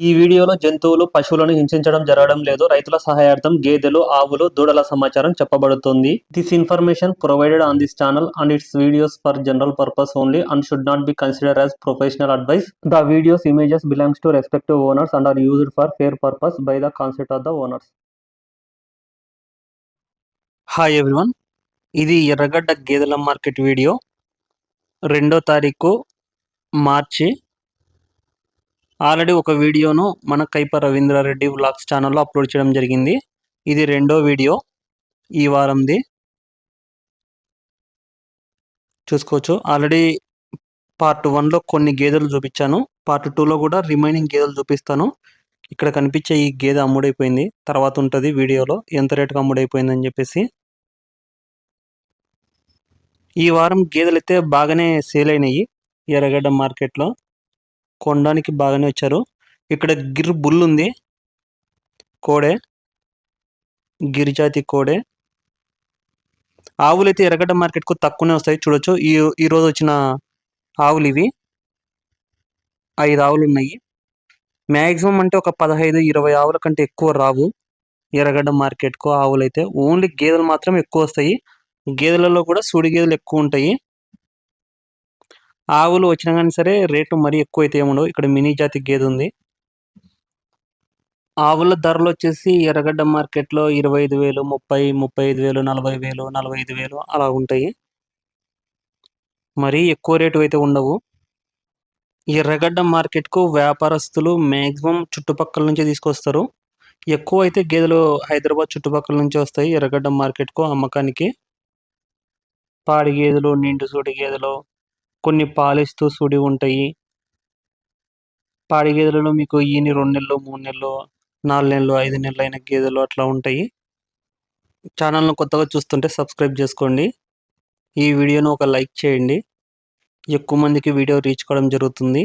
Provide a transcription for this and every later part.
ఈ వీడియోలో జంతువులు పశువులను హింసించడం జరగడం లేదు. రైతుల సహాయార్థం గేదెలు ఆవులు దూడల సమాచారం చెప్పబడుతుంది. This information provided on this channel and its videos for general purpose only and should not be consider as professional advice the videos images belongs to respective owners and are used for fair purpose by the concept of the owners hi everyone ఇది ఎర్రగడ్డ గేదెల market video. రెండో తారీఖు మార్చి already ఒక వీడియోను మన Kaipa Ravindra Reddy vlogs ఛానల్లో upload చేయడం జరిగింది. ఇది రెండో వీడియో ఈ వారంది. చూసుకోవచ్చు. ఆల్రెడీ పార్ట్ వన్లో కొన్ని గేదెలు చూపించాను. పార్ట్ టూలో కూడా రిమైనింగ్ గేదెలు చూపిస్తాను. ఇక్కడ కనిపించే ఈ గేదె అమ్ముడైపోయింది. తర్వాత ఉంటుంది వీడియోలో ఎంత రేటుకి అమ్ముడైపోయింది అని చెప్పేసి. ఈ వారం గేదెలు అయితే బాగానే సేల్ అయినాయి. ఎర్రగడ్డ మార్కెట్లో. కొనడానికి బాగానే వచ్చారు. ఇక్కడ గిర్ బుల్ ఉంది. కోడే. గిరిజాతి కోడే. ఆవులు అయితే ఎర్రగడ్డ మార్కెట్కు తక్కువనే వస్తాయి. చూడొచ్చు. ఈ ఈరోజు వచ్చిన ఆవులు ఇవి. ఐదు ఆవులు ఉన్నాయి. మ్యాక్సిమం అంటే ఒక పదహైదు ఇరవై ఆవుల కంటే ఎక్కువ రావు. ఎర్రగడ్డ మార్కెట్కు ఆవులు అయితే ఓన్లీ గేదెలు మాత్రం ఎక్కువ వస్తాయి. గేదెలలో కూడా సూడి గేదెలు ఎక్కువ ఉంటాయి. ఆవులు వచ్చినా కానీ సరే రేటు మరీ ఎక్కువ అయితే ఏముండవు. ఇక్కడ మినీ జాతి గేదె ఉంది. ఆవుల ధరలు వచ్చేసి ఎర్రగడ్డ మార్కెట్లో ఇరవై ఐదు వేలు ముప్పై ముప్పై ఐదు వేలు నలభై వేలు నలభై ఐదు వేలు అలా ఉంటాయి. మరీ ఎక్కువ రేటు అయితే ఉండవు. ఎర్రగడ్డ మార్కెట్కు వ్యాపారస్తులు మ్యాక్సిమం చుట్టుపక్కల నుంచి తీసుకొస్తారు. ఎక్కువ అయితే గేదెలు హైదరాబాద్ చుట్టుపక్కల నుంచి వస్తాయి. ఎర్రగడ్డ మార్కెట్కు అమ్మకానికి. పాడి గేదెలు నిండు సూడి గేదెలు కొన్ని పాలిస్తూ సుడి ఉంటాయి. పాడి గేదెలలో మీకు ఈని రెండు నెలలు మూడు నెలలు నాలుగు నెలలు ఐదు నెలలు అయిన గేదెలు అట్లా ఉంటాయి. ఛానల్ను కొత్తగా చూస్తుంటే సబ్స్క్రైబ్ చేసుకోండి. ఈ వీడియోను ఒక లైక్ చేయండి. ఎక్కువ మందికి వీడియో రీచ్ కావడం జరుగుతుంది.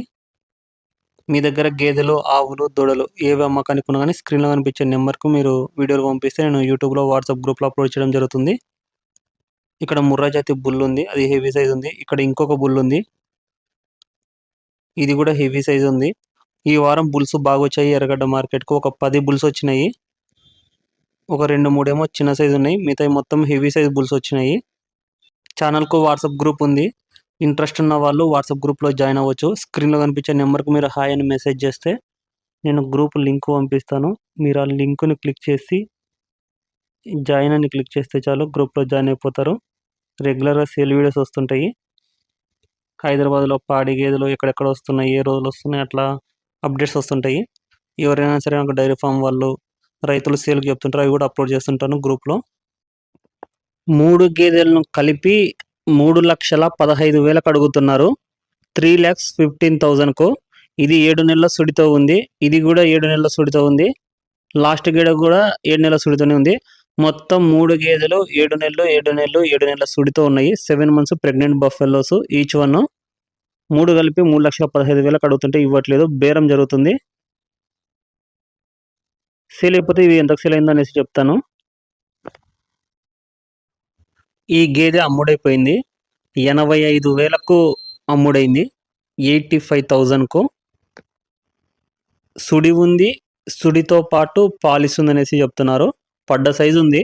మీ దగ్గర గేదెలు ఆవులు దూడలు ఏవి అమ్మకానికి ఉన్నా కానీ స్క్రీన్లో కనిపించే నెంబర్కు మీరు వీడియోలు పంపిస్తే నేను యూట్యూబ్లో వాట్సాప్ గ్రూప్లో అప్లోడ్ చేయడం జరుగుతుంది. ఇక్కడ ముర్రా జాతి బుల్ ఉంది అది హెవీ సైజ్ ఉంది. ఇక్కడ ఇంకొక బుల్ ఉంది. ఇది కూడా హెవీ సైజ్ ఉంది. ఈ వారం బుల్స్ బాగా వచ్చాయి ఎర్రగడ్డ మార్కెట్కు. ఒక పది బుల్స్ వచ్చినాయి. ఒక రెండు మూడేమో చిన్న సైజు ఉన్నాయి. మిగతా మొత్తం హెవీ సైజ్ బుల్స్ వచ్చినాయి. ఛానల్కు వాట్సాప్ గ్రూప్ ఉంది. ఇంట్రెస్ట్ ఉన్న వాళ్ళు వాట్సాప్ గ్రూప్లో జాయిన్ అవ్వచ్చు. స్క్రీన్లో కనిపించే నెంబర్కి మీరు హాయ్ అని మెసేజ్ చేస్తే నేను గ్రూప్ లింక్ పంపిస్తాను. మీరు ఆ లింక్ని క్లిక్ చేసి జాయిన్ అని క్లిక్ చేస్తే చాలు గ్రూప్లో జాయిన్ అయిపోతారు. రెగ్యులర్గా సేల్ వీడియోస్ వస్తుంటాయి. హైదరాబాద్లో పాడి గేదెలు ఎక్కడెక్కడ వస్తున్నాయి ఏ రోజులు వస్తున్నాయి అట్లా అప్డేట్స్ వస్తుంటాయి. ఎవరైనా సరే నాకు డైరీ ఫామ్ వాళ్ళు రైతులు సేల్కి చెప్తుంటారు అవి కూడా అప్లోడ్ చేస్తుంటాను గ్రూప్లో. మూడు గేదెలను కలిపి మూడు లక్షల పదహైదు వేలకు అడుగుతున్నారు. త్రీ ల్యాక్స్ ఫిఫ్టీన్ థౌజండ్కు. ఇది ఏడు నెలల సుడితో ఉంది. ఇది కూడా ఏడు నెలల సుడితో ఉంది. లాస్ట్ గేడ కూడా ఏడు నెలల సుడితోనే ఉంది. మొత్తం మూడు గేదెలు ఏడు నెలలు ఏడు నెలలు ఏడు నెలల సుడితో ఉన్నాయి. Seven months pregnant buffaloes each one మూడు కలిపి మూడు లక్షల పదహైదు వేలకు అడుగుతుంటే ఇవ్వట్లేదు. బేరం జరుగుతుంది. సేల్ అయిపోతే ఇవి ఎంతకు సేల్ అయిందో అనేసి చెప్తాను. ఈ గేదె అమ్ముడైపోయింది. ఎనభై ఐదు వేలకు అమ్ముడైంది. ఎయిటీ ఫైవ్ థౌజండ్కు సుడి ఉంది. సుడితో పాటు పాలిస్ ఉందనేసి చెప్తున్నారు. పడ్డ సైజు ఉంది.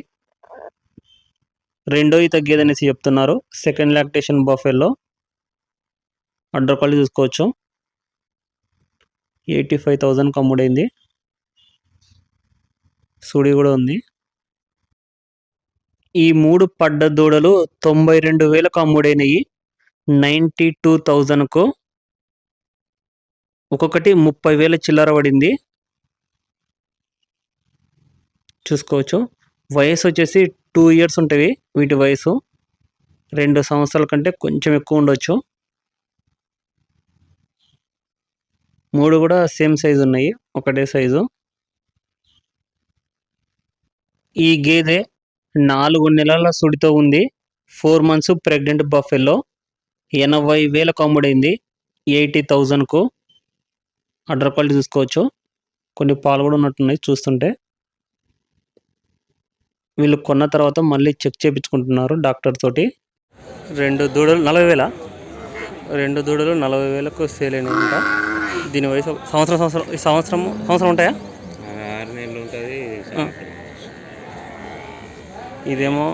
రెండోవి తగ్గేదనేసి చెప్తున్నారు. Second lactation buffalo udder quality చూసుకోవచ్చు. ఎయిటీ ఫైవ్ థౌజండ్కి అమ్ముడైంది సుడి కూడా ఉంది. ఈ మూడు పడ్డ దూడలు తొంభై రెండు వేలకు అమ్ముడైనవి నైంటీ టూ థౌజండ్కు ఒక్కొక్కటి ముప్పై వేల చిల్లర పడింది. చూసుకోవచ్చు. వయసు వచ్చేసి టూ ఇయర్స్ ఉంటుంది. వీటి వయసు రెండు సంవత్సరాల కంటే కొంచెం ఎక్కువ ఉండొచ్చు. మూడు కూడా సేమ్ సైజు ఉన్నాయి. ఒకటే సైజు. ఈ గేదె నాలుగు నెలల సుడితో ఉంది. ఫోర్ మంత్స్ ప్రెగ్నెంట్ బఫెల్లో ఎనభై వేలకు అమ్ముడైంది ఎయిటీ థౌజండ్కు. అడ్డర్ క్వాలిటీ చూసుకోవచ్చు. కొన్ని పాలు కూడా ఉన్నట్టున్నాయి చూస్తుంటే. వీళ్ళు కొన్న తర్వాత మళ్ళీ చెక్ చేయించుకుంటున్నారు డాక్టర్ తోటి. రెండు దూడలు నలభై వేల. రెండు దూడలు నలభై వేలకు సేల్ అయినాయంట దీని వయసు సంవత్సరం సంవత్సరం ఈ సంవత్సరం సంవత్సరం ఉంటాయా? ఆరు నెలలు ఉంటుంది. ఇదేమో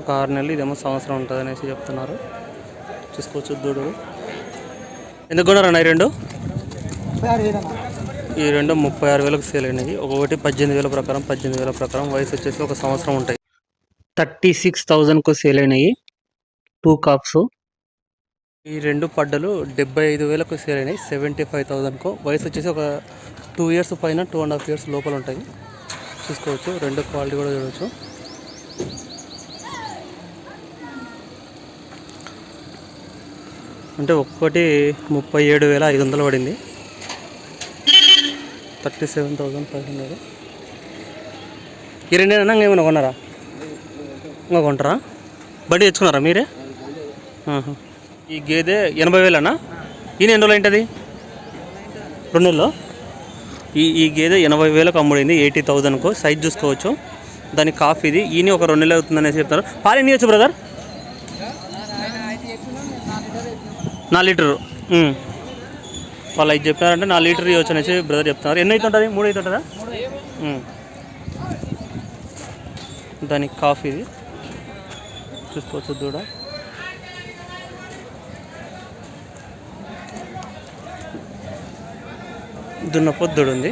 ఒక ఆరు నెలలు ఇదేమో సంవత్సరం ఉంటుంది అనేసి చెప్తున్నారు. చూసుకోవచ్చు దూడలు. ఎందుకు ఈ రెండు? ఈ రెండు ముప్పై ఆరు వేలకు సేల్ అయినాయి. ఒకటి పద్దెనిమిది వేల ప్రకారం పద్దెనిమిది వేల ప్రకారం వయసు వచ్చేసి ఒక సంవత్సరం ఉంటాయి. థర్టీ సిక్స్ థౌజండ్కు సేల్ అయినాయి. Two calves. ఈ రెండు పడ్డలు డెబ్బై ఐదు వేలకు సేల్ అయినాయి. సెవెంటీ ఫైవ్ థౌజండ్కు వయసు వచ్చేసి ఒక టూ ఇయర్స్ పైన టూ అండ్ హాఫ్ ఇయర్స్ లోపల ఉంటాయి. చూసుకోవచ్చు. రెండు క్వాలిటీ కూడా చూడవచ్చు అంటే ఒక్కటి ముప్పై ఏడు వేల ఐదు వందలు పడింది. Thirty seven thousand five hundred. ఈ రెండేనా? ఏమైనా కొన్నారా? ఇంకా కొంటారా? బండి తెచ్చుకున్నారా మీరే? ఈ గేదె ఎనభై వేలనా? ఈయన ఎన్ని రోజులు ఏంటది రెండు నెలలు? ఈ ఈ గేదె ఎనభై వేలకు అమ్ముడింది ఎయిటీ థౌజండ్కు. సైజ్ చూసుకోవచ్చు. దాని కాఫ్ ఇది. ఈయన ఒక రెండు నెలలు అవుతుందనేసి చెప్తారు. పాలు ఎన్ని వచ్చు బ్రదర్? నాలుగు లీటరు. వాళ్ళు అయితే చెప్పినారంటే నాలుగు లీటర్ ఇవ్వచ్చు అనేసి బ్రదర్ చెప్తున్నారు. ఎన్ని అవుతుంటుంది మూడు అవుతుంటుందా దానికి కాఫీ ఇది. చూసుకోవచ్చు దూడ. దున్నపోద్దుడు ఉంది.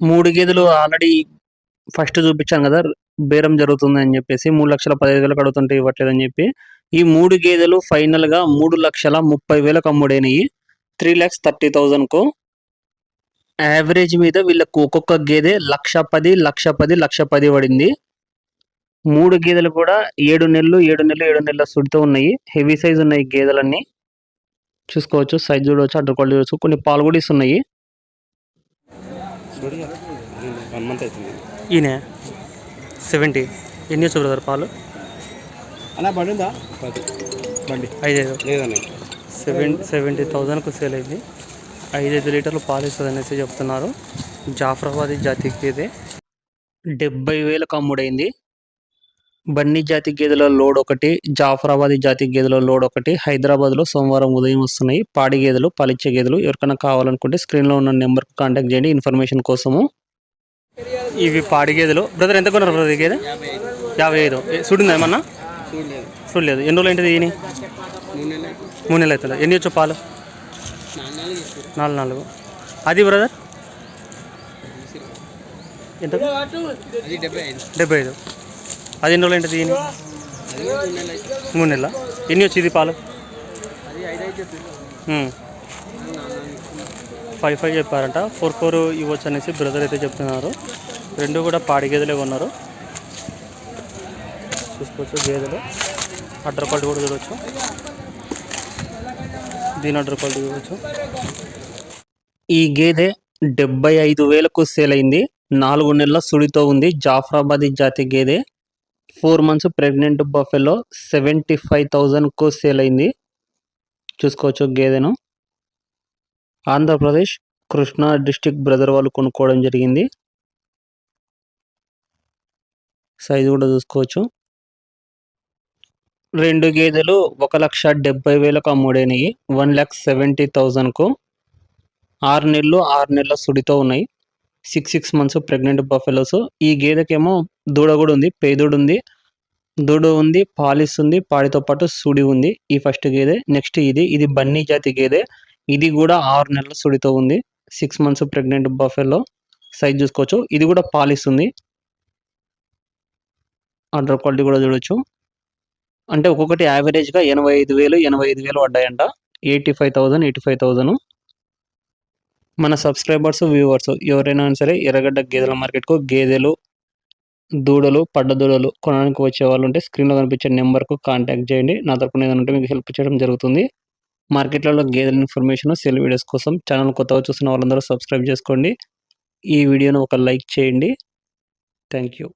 మూడు గేదెలు ఆల్రెడీ ఫస్ట్ చూపించాను కదా బేరం జరుగుతుంది అని చెప్పేసి మూడు లక్షల పదిహేను వేలకు అడుగుతుంటే ఇవ్వట్లేదని చెప్పి ఈ మూడు గేదెలు ఫైనల్గా మూడు లక్షల ముప్పై వేలకు అమ్ముడైనవి త్రీ ల్యాక్స్ థర్టీ థౌజండ్కు? యావరేజ్ మీద వీళ్ళకు ఒక్కొక్క గేదె లక్ష పది లక్ష పది లక్ష పది పడింది. మూడు గేదెలు కూడా ఏడు నెలలు ఏడు నెలలు ఏడు నెలల సుడితో ఉన్నాయి. హెవీ సైజ్ ఉన్నాయి గేదెలన్నీ. చూసుకోవచ్చు సైజ్ చూడవచ్చు అడ్డర్ క్వాలిటీ చూడవచ్చు. కొన్ని పాలు కూడా ఇస్తున్నాయి. ఈయన? సెవెంటీ ఎన్ని వచ్చు బ్రదర్ పాలు? అలా బండి ఉందా పది బండి ఐదైదు. లేదన్న సెవెన్ సెవెంటీ థౌజండ్కు సేల్ అయింది. ఐదైదు లీటర్లు పాలు ఇస్తుంది అనేసి చెప్తున్నారు. జాఫరాబాదీ జాతి గేదె డెబ్బై వేలకు అమ్ముడైంది. బన్నీ జాతి గేదెల లోడ్ ఒకటి జాఫరాబాదీ జాతి గేదెల లోడ్ ఒకటి హైదరాబాద్లో సోమవారం ఉదయం వస్తున్నాయి. పాడి గేదెలు పాలిచ్చే గేదెలు ఎవరికైనా కావాలనుకుంటే స్క్రీన్లో ఉన్న నెంబర్కి కాంటాక్ట్ చేయండి. ఇన్ఫర్మేషన్ కోసము. ఇవి పాడి గేదెలు. బ్రదర్ ఎంత కొన్నారు బ్రదర్ గేదె? యాభై ఐదు. ఏ, సుడిందా ఏమన్నా? చూడలేదు ఎన్ని రోజులు ఏంటిది ఈయన మూడు నెలలు అవుతుందా? అవుతుంది ఎన్ని వచ్చు పాలు? నాలుగు నాలుగు. అది బ్రదర్? ఎంత? డెబ్బై ఐదు. అది ఎన్ని రోజులు ఏంటి ఈయన మూడు నెలల? ఎన్ని వచ్చింది పాలు? ఫైవ్ ఫైవ్ చెప్పారంట. ఫోర్ ఫోర్ ఇవ్వచ్చు అనేసి బ్రదర్ అయితే చెప్తున్నారు. రెండు కూడా పాడి గేదెలే ఉన్నారు చూసుకోవచ్చు గేదెలు. అడ్డర్ క్వాలిటీ కూడా చూడవచ్చు దీని ఆర్డర్ క్వాలిటీ చూడవచ్చు ఈ గేదె డెబ్బై ఐదు వేలకు సేల్ అయింది. నాలుగు నెలల సుడితో ఉంది. జాఫ్రాబాదీ జాతి గేదె. Four months pregnant buffalo seventy five థౌజండ్కు sale అయింది. చూసుకోవచ్చు గేదెను. ఆంధ్రప్రదేశ్ కృష్ణా డిస్టిక్ బ్రదర్ వాళ్ళు కొనుక్కోవడం జరిగింది. సైజు కూడా చూసుకోవచ్చు. రెండు గేదెలు ఒక లక్ష డెబ్బై వేలకు అమ్ముడైనవి వన్ ల్యాక్ సెవెంటీ థౌజండ్కు. ఆరు నెలలు ఆరు నెలల సుడితో ఉన్నాయి. Six six months pregnant buffaloes ఈ గేదెకేమో దూడ కూడా ఉంది పేదూడు ఉంది. దూడ ఉంది పాలిస్ ఉంది పాడితో పాటు సుడి ఉంది ఈ ఫస్ట్ గేదె. నెక్స్ట్ ఇది ఇది బన్నీ జాతి గేదె. ఇది కూడా ఆరు నెలల సుడితో ఉంది. Six months pregnant buffalo size చూసుకోవచ్చు. ఇది కూడా పాలిస్తుంది ఆర్డర్ క్వాలిటీ కూడా చూడొచ్చు. అంటే ఒక్కొక్కటి యావరేజ్గా ఎనభై ఐదు వేలు ఎనభై ఐదు వేలు పడ్డాయంట. Eighty five thousand eighty five thousand మన సబ్స్క్రైబర్స్ వ్యూవర్స్ ఎవరైనా సరే ఎర్రగడ్డ గేదెల మార్కెట్కు గేదెలు దూడలు పడ్డ దూడలు కొనడానికి వచ్చే వాళ్ళు ఉంటే స్క్రీన్లో కనిపించే నెంబర్కు కాంటాక్ట్ చేయండి. నా తరపున ఏదైనా ఉంటే మీకు హెల్ప్ చేయడం జరుగుతుంది. మార్కెట్లలో గేదెల ఇన్ఫర్మేషన్ సెల్ వీడియోస్ కోసం ఛానల్ కొత్తగా చూస్తున్న వాళ్ళందరూ సబ్స్క్రైబ్ చేసుకోండి. ఈ వీడియోను ఒక లైక్ చేయండి. Thank you